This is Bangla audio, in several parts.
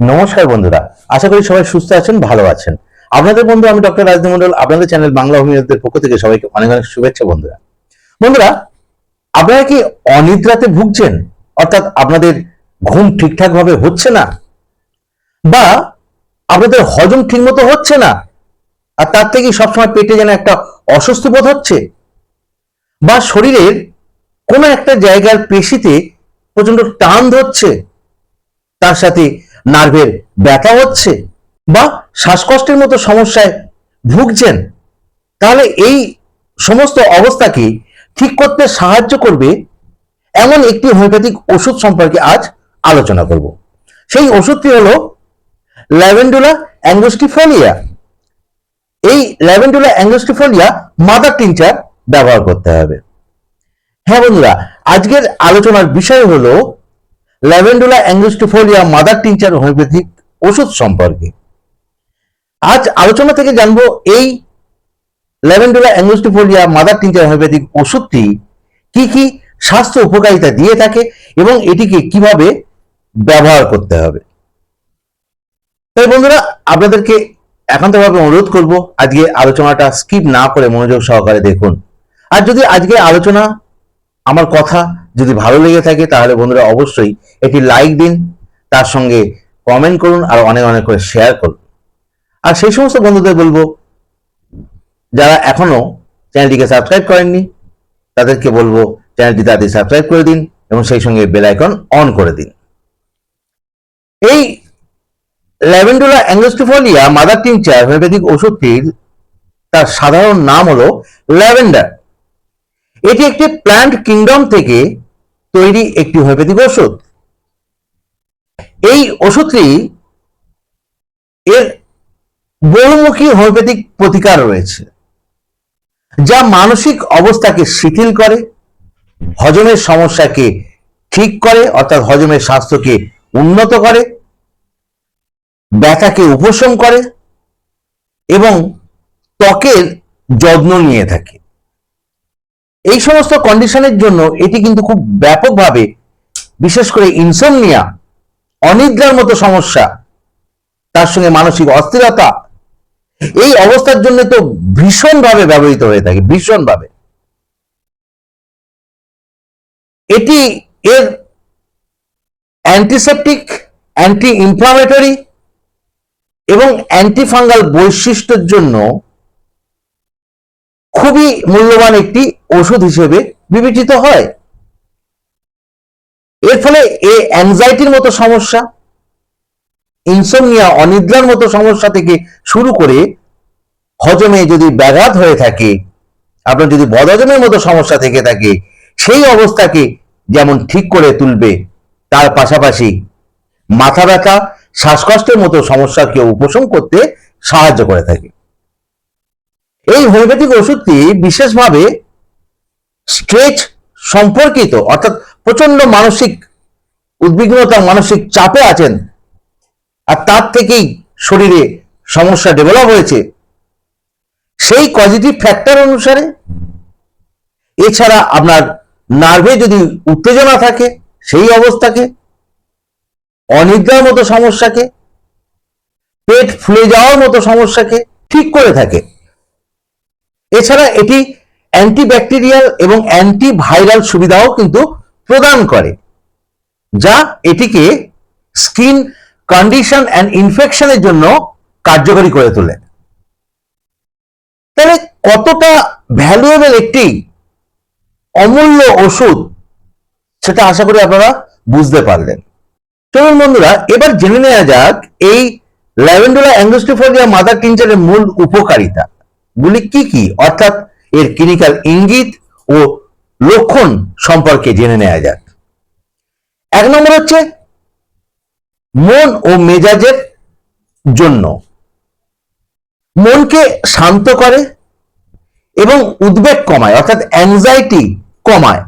নমস্কার বন্ধুরা, আশা করি সবাই সুস্থ আছেন, ভালো আছেন। আপনাদের বন্ধু, আমি ডক্টর রাজদীপ মন্ডল আপনাদের চ্যানেল বাংলা হোমিওপ্যাথির পক্ষ থেকে সবাইকে অনেক অনেক শুভেচ্ছা বন্ধুরা। বন্ধুরা, আপনারা কি অনিদ্রাতে ভুগছেন? অর্থাৎ আপনাদের ঘুম ঠিকঠাক ভাবে হচ্ছে না? বা আপনাদের হজম ঠিকমতো হচ্ছে না? আর তার থেকে সবসময় পেটে যেন একটা অস্বস্তি বোধ হচ্ছে? বা শরীরের কোনো একটা জায়গার পেশিতে প্রচণ্ড টান ধরছে? তার সাথে নার্ভের ব্যথা হচ্ছে বা শ্বাসকষ্টের মতো সমস্যায় ভুগছেন, তাহলে এই সমস্ত অবস্থাকে ঠিক করতে সাহায্য করবে? এমন একটি হোমিওপ্যাথিক ওষুধ সম্পর্কে আজ আলোচনা করব। সেই ওষুধটি হলো ল্যাভেন্ডুলা অ্যাঙ্গোস্টিফোলিয়া। এই ল্যাভেন্ডুলা অ্যাঙ্গোস্টিফোলিয়া মাদার টিনচার ব্যবহার করতে হবে। হ্যাঁ বন্ধুরা, আজকের আলোচনার বিষয় হলো lavandula angustifolia mother tincture homeopathic ওষুধ সম্পর্কে। আজ আলোচনা থেকে জানব এই lavandula angustifolia mother tincture homeopathic ওষুধটি কি কি স্বাস্থ্য উপকারিতা দিয়ে থাকে এবং এটিকে কীভাবে ব্যবহার করতে হবে। তাই বন্ধুরা, আপনাদেরকে একান্তভাবে অনুরোধ করব আজকে আলোচনাটা স্কিপ না করে মনোযোগ সহকারে দেখুন। আর যদি আজকে আলোচনা আমার কথা যদি ভালো লেগে থাকে, তাহলে বন্ধুরা অবশ্যই একটি লাইক দিন, তার সঙ্গে কমেন্ট করুন আর অনেক অনেক করে শেয়ার করুন। আর সেই সমস্ত বন্ধুদের বলব, যারা এখনও চ্যানেলটিকে সাবস্ক্রাইব করেননি, তাদেরকে বলব চ্যানেলটি তাদের সাবস্ক্রাইব করে দিন এবং সেই সঙ্গে বেল আইকন অন করে দিন। এই lavandula angustifolia mother tincture homeopathic ওষুধটির, তার সাধারণ নাম হলো ল্যাভেন্ডার। এটি একটি প্ল্যান্ট কিংডম থেকে তৈরি একটি হোমিওপ্যাথিক ওষুধ এই ওষুধটি এর বহুমুখী হোমিওপ্যাথিক প্রতিকার রয়েছে, যা মানসিক অবস্থাকে শিথিল করে, হজমের সমস্যাকে ঠিক করে, অর্থাৎ হজমের স্বাস্থ্যকে উন্নত করে, ব্যথাকে উপশম করে এবং ত্বকের যত্ন নিয়ে থাকে। এই সমস্ত কন্ডিশনের জন্য এটি কিন্তু খুব ব্যাপকভাবে, বিশেষ করে ইনসোমনিয়া অনিদ্রার মতো সমস্যা, তার সঙ্গে মানসিক অস্থিরতা, এই অবস্থার জন্য তো ভীষণভাবে ব্যবহৃত হয়ে থাকে, ভীষণভাবে। এটি এর অ্যান্টিসেপটিক অ্যান্টি ইনফ্লামেটরি এবং অ্যান্টিফাঙ্গাল বৈশিষ্ট্যের জন্য খুবই মূল্যবান একটি ওষুধ হিসেবে বিবেচিত হয়। এর ফলে এ অ্যাংজাইটির মতো সমস্যা ইনসোমনিয়া অনিদ্রার মতো সমস্যা থেকে শুরু করে হজমে যদি ব্যাঘাত হয়ে থাকে, আপনার যদি বদহজমের মতো সমস্যা থেকে থাকে, সেই অবস্থাকে যেমন ঠিক করে তুলবে, তার পাশাপাশি মাথা ব্যথা, শ্বাসকষ্টের মতো সমস্যাকে উপশম করতে সাহায্য করে থাকে। এই হোমিওপ্যাথিক ওষুধটি বিশেষভাবে স্ট্রেচ সম্পর্কিত, অর্থাৎ প্রচণ্ড মানসিক উদ্বিগ্নতা, মানসিক চাপে আছেন আর তার থেকেই শরীরে সমস্যা ডেভেলপ হয়েছে। সেই পজিটিভ ফ্যাক্টর অনুসারে এছাড়া আপনার নার্ভে যদি উত্তেজনা থাকে, সেই অবস্থাকে, অনিদ্রার মতো সমস্যাকে, পেট ফুলে যাওয়ার মতো সমস্যাকে ঠিক করে থাকে। এছাড়া এটি অ্যান্টিব্যাকটেরিয়াল এবং অ্যান্টিভাইরাল সুবিধাও কিন্তু প্রদান করে, যা এটিকে স্কিন কন্ডিশন অ্যান্ড ইনফেকশনের জন্য কার্যকরী করে তোলে। তাহলে কতটা ভ্যালুয়েবল একটি অমূল্য ওষুধ সেটা আশা করি আপনারা বুঝতে পারলেন। চলুন বন্ধুরা, এবার জেনে নেওয়া যাক এই ল্যাভেন্ডুলা অ্যাঙ্গোস্টিফোলিয়া মাদার টিনচারের মূল উপকারিতা। গুলি কি কি? অর্থাৎ এর ক্লিনিক্যাল ইঙ্গিত ও লক্ষণ সম্পর্কে জেনে নেওয়া যাক। এক নম্বর হচ্ছে মন ও মেজাজের জন্য। মনকে শান্ত করে এবং উদ্বেগ কমায়, অর্থাৎ অ্যাংজাইটি কমায়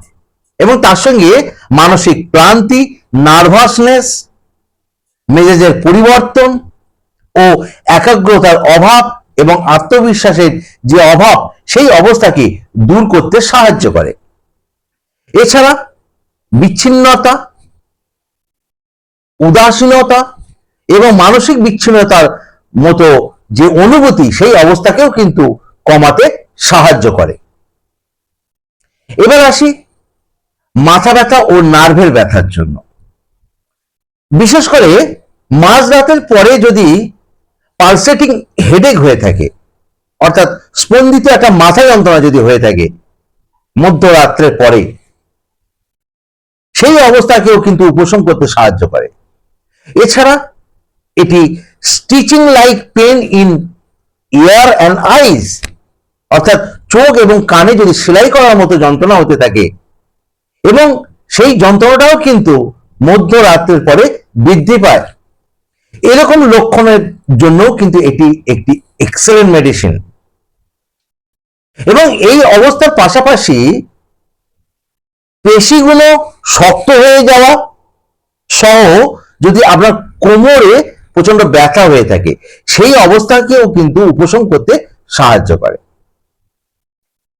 এবং তার সঙ্গে মানসিক ক্লান্তি নার্ভাসনেস মেজাজের পরিবর্তন ও একাগ্রতার অভাব এবং আত্মবিশ্বাসের যে অভাব, সেই অবস্থাকে দূর করতে সাহায্য করে। এছাড়া বিচ্ছিন্নতা, উদাসীনতা এবং মানসিক বিচ্ছিন্নতার মতো যে অনুভূতি, সেই অবস্থাকেও কিন্তু কমাতে সাহায্য করে। এবার আসি মাথা ব্যথা ও নার্ভের ব্যথার জন্য। বিশেষ করে মাঝ রাতের পরে যদি পালসেটিং হেডেক হয়ে থাকে। অর্থাৎ স্পন্দিত একটা মাথা যন্ত্রণা যদি হয়ে থাকে, মধ্যরাত্রের পরে সেই অবস্থাকেও কিন্তু উপশম করতে সাহায্য করে। এছাড়া এটি stitching like pain in ear and eyes অর্থাৎ চোখ এবং কানে যদি সেলাই করার মতো যন্ত্রণা হতে থাকে, এবং সেই যন্ত্রণাটাও কিন্তু মধ্যরাত্রের পরে বৃদ্ধি পায়। এরকম লক্ষণের জন্য কিন্তু এটি একটি এক্সেলেন্ট মেডিসিন এবং এই অবস্থার পাশাপাশি পেশিগুলো শক্ত হয়ে যাওয়া সহ যদি আপনার কোমরে প্রচণ্ড ব্যথা হয়ে থাকে, সেই অবস্থাকেও কিন্তু উপশম করতে সাহায্য করে।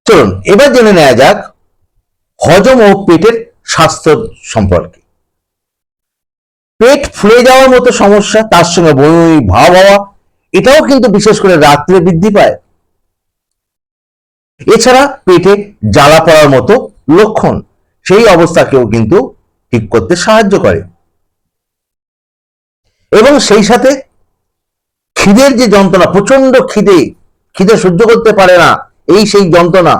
চলুন, এবার জেনে নেওয়া যাক হজম ও পেটের স্বাস্থ্য সম্পর্কে। পেট ফুলে যাওয়ার মতো সমস্যা, তার সঙ্গে বমি, ভাব হওয়া, এটাও কিন্তু বিশেষ করে রাত্রে বৃদ্ধি পায়। এছাড়া পেটে জ্বালা পড়ার মতো লক্ষণ, সেই অবস্থাকেও কিন্তু ঠিক করতে সাহায্য করে। এবং সেই সাথে খিদের যে যন্ত্রণা প্রচণ্ড খিদে খিদে সহ্য করতে পারে না, এই সেই যন্ত্রণা।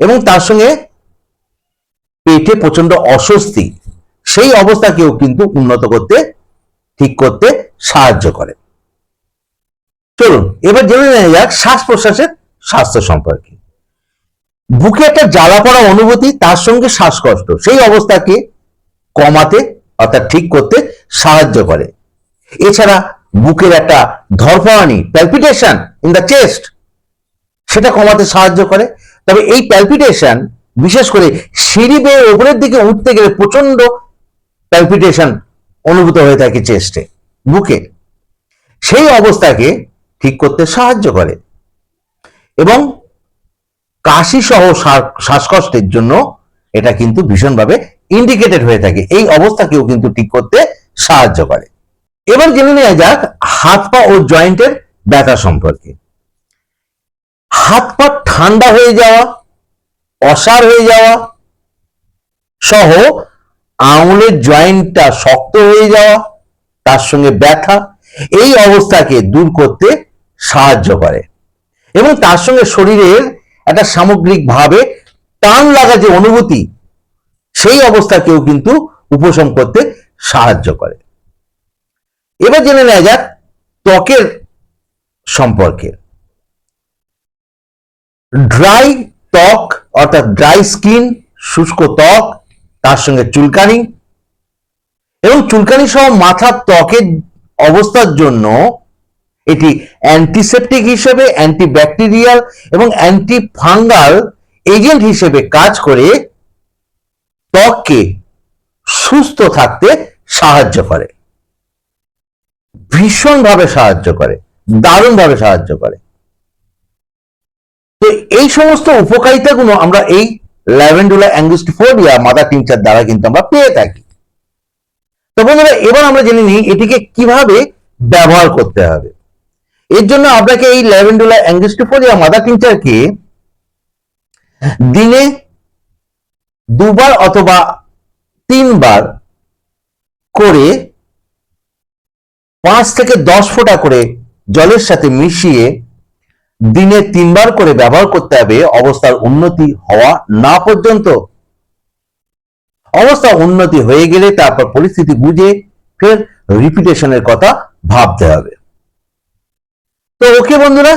এবং তার সঙ্গে পেটে প্রচণ্ড অস্বস্তি সেই অবস্থাকেও কিন্তু উন্নত করতে, ঠিক করতে সাহায্য করে। চলুন, এবার জেনে নেওয়া যাক শ্বাস প্রশ্বাসের স্বাস্থ্য সম্পর্কে। বুকে একটা জ্বালা পড়া অনুভূতি, তার সঙ্গে শ্বাসকষ্ট, সেই অবস্থাকে কমাতে অর্থাৎ ঠিক করতে সাহায্য করে। এছাড়া বুকের একটা ধরফরানি প্যালপিটেশন ইন দ্য চেস্ট সেটা কমাতে সাহায্য করে। তবে এই প্যালপিটেশন বিশেষ করে সিঁড়ি বেয়ে ওপরের দিকে উঠতে গেলে প্রচণ্ড প্যালপিটেশন অনুভূত হয়ে থাকে চেস্টে বুকে। সেই অবস্থাকে ঠিক করতে সাহায্য করে। এবং কাশি সহ শ্বাসকষ্টের জন্য এটা কিন্তু ভীষণভাবে ইন্ডিকেটেড হয়ে থাকে। এই অবস্থাকেও কিন্তু ঠিক করতে সাহায্য করে। এবার জেনে নেওয়া যাক হাত পা ও জয়েন্টের ব্যথা সম্পর্কে। হাত পা ঠান্ডা হয়ে যাওয়া অসার হয়ে যাওয়া সহ আঙুলের জয়েন্টটা শক্ত হয়ে যাওয়া, তার সঙ্গে ব্যথা, এই অবস্থাকে দূর করতে সাহায্য করে। এবং তার সঙ্গে শরীরের একটা সামগ্রিকভাবে টান লাগা যে অনুভূতি, সেই অবস্থাকেও কিন্তু উপশম করতে সাহায্য করে। এবার জেনে নেওয়া যাক ত্বকের সম্পর্কে। ড্রাই ত্বক অর্থাৎ ড্রাই স্কিন শুষ্ক ত্বক তার সঙ্গে চুলকানি এবং চুলকানি সহ মাথার ত্বকের অবস্থার জন্য এটি অ্যান্টিসেপটিক হিসেবে অ্যান্টিব্যাকটেরিয়াল এবং অ্যান্টি ফাঙ্গাল এজেন্ট হিসেবে কাজ করে, ত্বককে সুস্থ থাকতে সাহায্য করে। ভীষণভাবে সাহায্য করে, দারুণভাবে সাহায্য করে। তো এই সমস্ত উপকারিতাগুলো আমরা এই ল্যাভেন্ডুলা অ্যাঙ্গুস্টিফোডিয়া মাদার টিংচার দ্বারা কিন্তু আমরা পেয়ে থাকি। তো বন্ধুরা, এবার আমরা জেনে নিই এটিকে কীভাবে ব্যবহার করতে হবে। এর জন্য আপনাকে এই ল্যাভেন্ডুলা অ্যাঙ্গুস্টিফোডিয়া মাদার টিংচারকে দিনে দুবার অথবা তিনবার করে পাঁচ থেকে দশ ফোঁটা করে জলের সাথে মিশিয়ে দিনে তিনবার করে ব্যবহার করতে হবে, অবস্থার উন্নতি হওয়া না পর্যন্ত। অবস্থা উন্নতি হয়ে গেলে তারপর পরিস্থিতি বুঝে ফের রিপিটেশনের কথা ভাবতে হবে। তো ওকে বন্ধুরা,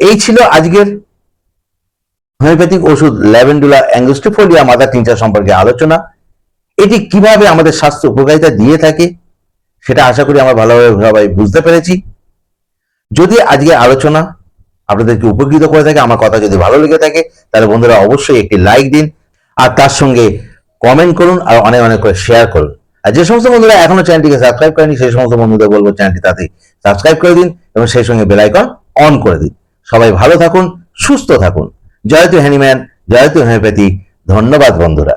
এই ছিল আজকের হোমিওপ্যাথিক ওষুধ ল্যাভেন্ডুলা অ্যাঙ্গোস্টিফোলিয়া মাদার টিংচার সম্পর্কে আলোচনা। এটি কীভাবে আমাদের স্বাস্থ্য উপকারিতা দিয়ে থাকে, সেটা আশা করি আমরা ভালোভাবে সবাই বুঝতে পেরেছি। যদি আজকে আলোচনা আপনাদেরকে উপকৃত করে থাকে, আমার কথা যদি ভালো লেগে থাকে, তাহলে বন্ধুরা অবশ্যই একটি লাইক দিন, আর তার সঙ্গে কমেন্ট করুন, আর অনেক অনেক করে শেয়ার করুন। আর যে সমস্ত বন্ধুরা এখনও চ্যানেলটিকে সাবস্ক্রাইব করেনি, সেই সমস্ত বন্ধুদের বলব চ্যানেলটি তাতে সাবস্ক্রাইব করে দিন, এবং সেই সঙ্গে বেলাইকন অন করে দিন। সবাই ভালো থাকুন, সুস্থ থাকুন। জয়তু হ্যানিম্যান জয়তু হোমিওপ্যাথি ধন্যবাদ বন্ধুরা।